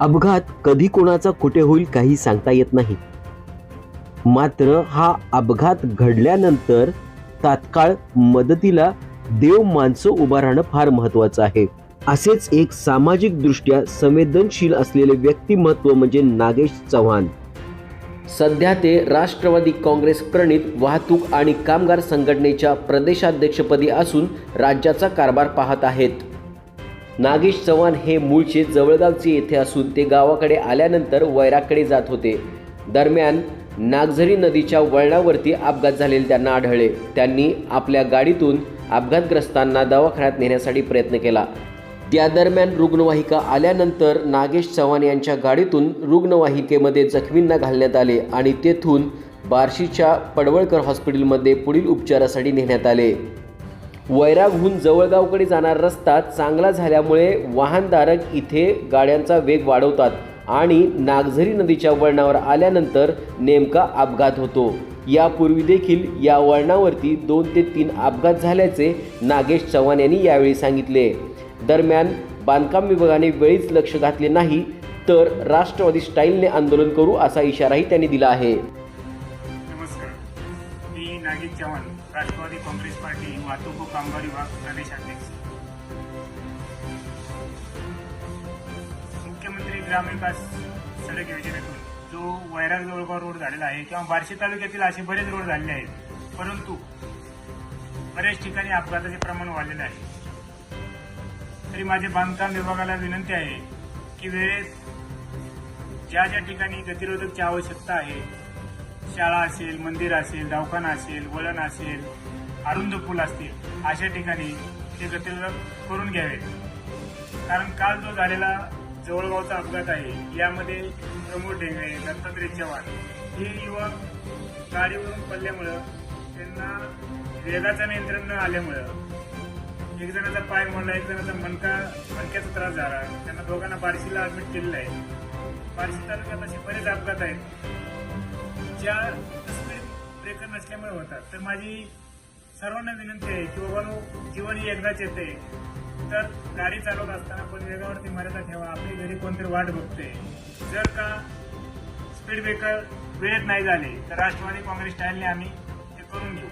अपघात कधी कोणाचा कुठे होईल काही सांगता येत नाही. मात्र हा अपघात घडल्यानंतर तात्काळ मदतीला देव माणसं उभा राहणं फार महत्वाचं आहे. असेच एक सामाजिक दृष्ट्या संवेदनशील असलेले व्यक्तिमत्व म्हणजे नागेश चव्हाण. सध्या ते राष्ट्रवादी काँग्रेस प्रणित वाहतूक आणि कामगार संघटनेच्या प्रदेशाध्यक्षपदी असून राज्याचा कारभार पाहत आहेत. नागेश चव्हाण हे मूळचे जवळगावचे येथे असून ते गावाकडे आल्यानंतर वैराकडे जात होते. दरम्यान नागझरी नदीच्या वळणावरती अपघात झालेले त्यांना आढळले. त्यांनी आपल्या गाडीतून अपघातग्रस्तांना दवाखान्यात नेण्यासाठी प्रयत्न केला. त्या दरम्यान रुग्णवाहिका आल्यानंतर नागेश चव्हाण यांच्या गाडीतून रुग्णवाहिकेमध्ये जखमींना घालण्यात आले आणि तेथून बार्शीच्या पडवळकर हॉस्पिटलमध्ये पुढील उपचारासाठी नेण्यात आले. वैरागहून जवळगावकडे जाणारा रस्ता चांगला झाल्यामुळे वाहनधारक इथे गाड्यांचा वेग वाढवतात आणि नागझरी नदीच्या वळणावर आल्यानंतर नेमका अपघात होतो. यापूर्वी देखील या वळणावरती दोन ते तीन अपघात झाल्याचे नागेश चव्हाण यांनी यावेळी सांगितले. दरम्यान बांधकाम विभागाने वेळीच लक्ष घातले नाही तर राष्ट्रवादी स्टाईलने आंदोलन करू असा इशाराही त्यांनी दिला आहे. मी नागित चव्हाण राष्ट्रवादी काँग्रेस पार्टी वाहतूक व कामगार विभाग प्रदेशाध्यक्ष मुख्यमंत्री ग्रामविकास सडक योजनेतून जो वैराग जवळगाव रोड झालेला आहे किंवा बार्शी तालुक्यातील असे बरेच रोड झालेले आहेत परंतु बऱ्याच ठिकाणी अपघाताचे प्रमाण वाढलेले आहे. तरी माझे बांधकाम विभागाला विनंती आहे की वेळेत ज्या ज्या ठिकाणी गतिरोधकची आवश्यकता आहे शाळा असेल मंदिर असेल दवाखाना असेल वळण असेल अरुंद पूल असतील अशा ठिकाणी ते गतिरोधक करून घ्यावेत कारण काल जो झालेला जवळगावचा अपघात आहे यामध्ये प्रमोद ढेंगळे दत्तात्रय चव्हाण हे युवक गाडीवरून पडल्यामुळं त्यांना वेगाचं नियंत्रण न आल्यामुळं एक जणाचा पाय मोडला एक जणाचा मणका मणक्याचा त्रास झाला. त्यांना दोघांना बार्शीला ऍडमिट केलेलं आहे. बार्शी तालुक्यात असे बरेच अपघात आहेत. ज्या स्पीड ब्रेकर नसल्यामुळे होतात. तर माझी सर्वांना विनंती आहे की बाबा जीवन ही एकदाच येते. तर गाडी चालवत असताना पण वेगावरती मर्यादा ठेवा. आपली घरी कोणतरी वाट बघते. जर का स्पीड ब्रेकर वेळेत नाही झाले तर राष्ट्रवादी काँग्रेस स्टाईलने आम्ही ते करून घेऊ.